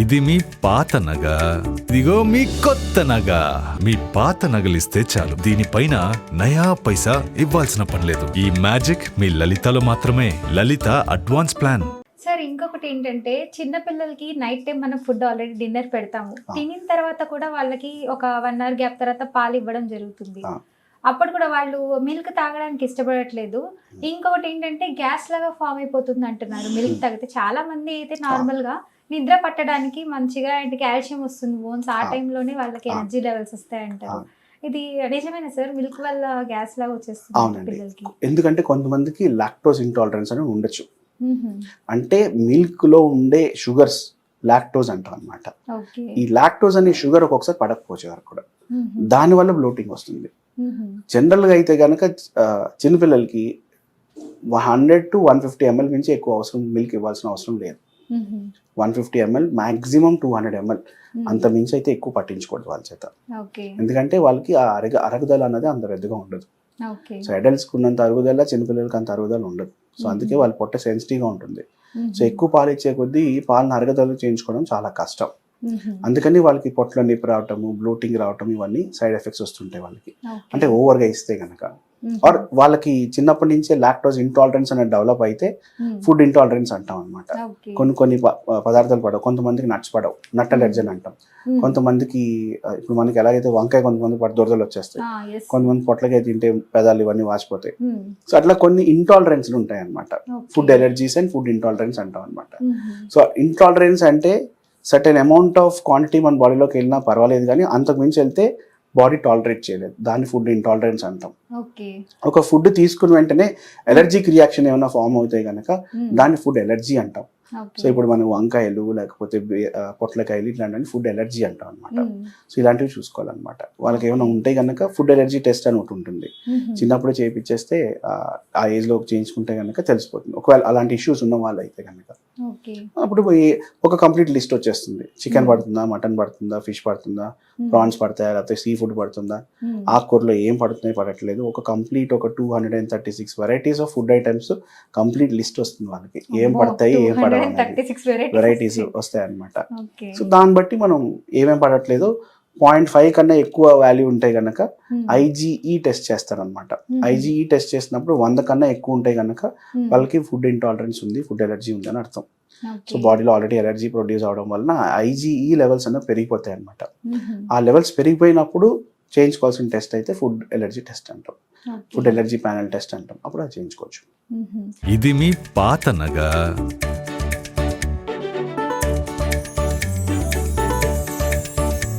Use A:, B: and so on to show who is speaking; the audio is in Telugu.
A: ఇది మీ పాత నగ. ఇదిగో మీ కొత్త నగ. మీ పాత నగలిస్తే చాలు. దీనిపైన నయా పైసా ఇవ్వాల్సిన పనిలేదు ఈ మ్యాజిక్ మీ లలితలో మాత్రమే. Lalitha advance plan.
B: సార్ ఇంకొకటి ఏంటంటే చిన్న పిల్లలకి నైట్ టైం మనం ఫుడ్ ఆల్రెడీ డిన్నర్ పెడతాము. తినిన తర్వాత కూడా వాళ్ళకి ఒక వన్ అవర్ గ్యాప్ తర్వాత పాలు ఇవ్వడం జరుగుతుంది. అప్పుడు కూడా వాళ్ళు మిల్క్ తాగడానికి ఇష్టపడట్లేదు. ఇంకొకటి ఏంటంటే గ్యాస్ లాగా ఫామ్ అయిపోతుంది అంటున్నారు. మిల్క్ తాగితే చాలా మంది అయితే నార్మల్గా నిద్ర పట్టడానికి మంచిగా అండ్ కాల్షియం వస్తుంది బోన్స్ ఆ. టైంలోనే వాళ్ళకి. ఎనర్జీ లెవెల్స్ వస్తాయి అంటారు
C: ఆ.
B: ఇది నిజమేనా సార్ మిల్క్ వల్ల గ్యాస్ లాగా వచ్చేస్తుంది
C: అవునండి. ఎందుకంటే కొంతమందికి లాక్టోస్ ఇంటాలరెన్స్ అని ఉండొచ్చు. అంటే మిల్క్లో ఉండే షుగర్స్ లాక్టోజ్ అంటాం అనమాట ఈ లాక్టోజ్ అనే షుగర్ ఒక్కొక్కసారి పడకపోవచ్చు వరకు కూడా
B: మ్హూ.
C: దానివల్ల బ్లోటింగ్ వస్తుంది. జనరల్గా అయితే కనుక చిన్నపిల్లలకి hundred to one fifty ML నుంచి ఎక్కువ అవసరం మిల్క్ ఇవ్వాల్సిన అవసరం లేదు. One fifty ML maximum two hundred ML. అంత మించి అయితే ఎక్కువ పట్టించకూడదు వాళ్ళ చేత. ఎందుకంటే వాళ్ళకి ఆ అరగ అరుగుదల అన్నది అంత పెద్దగా ఉండదు. సో అడల్ట్స్కి ఉన్నంత అరుగుదల చిన్నపిల్లలకి అంత అరుగుదల ఉండదు. సో అందుకే వాళ్ళ పొట్ట సెన్సిటివ్గా ఉంటుంది. సో ఎక్కువ పాలు ఇచ్చే కొద్దీ పాలను అరగదల చేయించుకోవడం చాలా కష్టం. అందుకని వాళ్ళకి పొట్టలో నొప్పి రావటము బ్లోటింగ్ రావటం ఇవన్నీ సైడ్ ఎఫెక్ట్స్ వస్తుంటాయి వాళ్ళకి. అంటే ఓవర్గా ఇస్తే కనుక ఆర్ వాళ్ళకి చిన్నప్పటి నుంచే లాక్టోస్ ఇంటాలరెన్స్ అనేది డెవలప్ అయితే ఫుడ్ ఇంటాలరెన్స్ అంటాం అనమాట కొన్ని కొన్ని పదార్థాలు పడవు. కొంతమందికి నట్స్ పడవు. నట్ అలర్జీ అని అంటాం. కొంతమందికి ఇప్పుడు మనకి ఎలాగైతే వంకాయ కొంతమంది పట్టు దురదలు వచ్చేస్తాయి. కొంతమంది పొట్లకాయ తింటే పెదాలు ఇవన్నీ వాచిపోతాయి. సో అట్లా కొన్ని ఇంటాలరెన్స్లు ఉంటాయి అనమాట food allergies and food intolerance అంటాం అనమాట సో ఇంటాలరెన్స్ అంటే సర్టెన్ అమౌంట్ ఆఫ్ క్వాంటిటీ మన బాడీలోకి వెళ్ళినా పర్వాలేదు కానీ అంతకు మించి వెళ్తే బాడీ టాలరేట్ చేయలేదు. దాన్ని ఫుడ్ ఇంటాలరెన్స్ అంటాం. ఒక ఫుడ్ తీసుకున్న వెంటనే ఎలర్జిక్ రియాక్షన్ ఏమైనా ఫామ్ అవుతాయి కనుక దాన్ని ఫుడ్ ఎలర్జీ అంటాం. సో ఇప్పుడు మనం వంకాయలు లేకపోతే పొట్లకాయలు ఇట్లాంటివన్నీ ఫుడ్ ఎలర్జీ అంటాం అనమాట సో ఇలాంటివి చూసుకోవాలన్నమాట. వాళ్ళకి ఏమైనా ఉంటే కనుక ఫుడ్ ఎలర్జీ టెస్ట్ అని ఒకటి ఉంటుంది. చిన్నప్పుడే చేయించేస్తే ఆ, ఏజ్లో చేయించుకుంటే కనుక తెలిసిపోతుంది. ఒకవేళ అలాంటి ఇష్యూస్ ఉన్న వాళ్ళు అయితే కనుక అప్పుడు ఒక కంప్లీట్ లిస్ట్ వచ్చేస్తుంది. చికెన్. పడుతుందా మటన్ పడుతుందా ఫిష్ పడుతుందా ప్రాన్స్ పడతాయా లేకపోతే సీ ఫుడ్ పడుతుందా? ఆకుకూరలో ఏం పడుతున్నాయి పడట్లేదు. ఒక కంప్లీట్ ఒక two hundred and thirty six varieties of food items complete list వస్తుంది వాళ్ళకి. ఏం పడతాయి ఏం పడవు వెరైటీస్ వస్తాయి అన్నమాట
B: ఓకే.
C: సో దాన్ని బట్టి మనం ఏమేం పడట్లేదో పాయింట్ ఫైవ్ కన్నా ఎక్కువ వాల్యూ ఉంటాయి కనుక ఐజీఈ టెస్ట్ చేస్తారనమాట ఐజీఈ టెస్ట్ చేసినప్పుడు వంద కన్నా ఎక్కువ ఉంటాయి కనుక వాళ్ళకి ఫుడ్ ఇంటాలరెన్స్ ఉంది ఫుడ్ ఎలర్జీ ఉంది అని అర్థం. సో బాడీలో ఆల్రెడీ ఎలర్జీ ప్రొడ్యూస్ అవడం వలన ఐజీఈ లెవెల్స్ అనేవి పెరిగిపోతాయి అనమాట ఆ లెవెల్స్ పెరిగిపోయినప్పుడు చేయించుకోవాల్సిన టెస్ట్ అయితే ఫుడ్ ఎలర్జీ టెస్ట్ అంటాం. ఫుడ్ ఎలర్జీ ప్యానల్ టెస్ట్ అంటాం. అప్పుడు అది చేయించుకోవచ్చు.
A: ఇది మీ పాత నగ.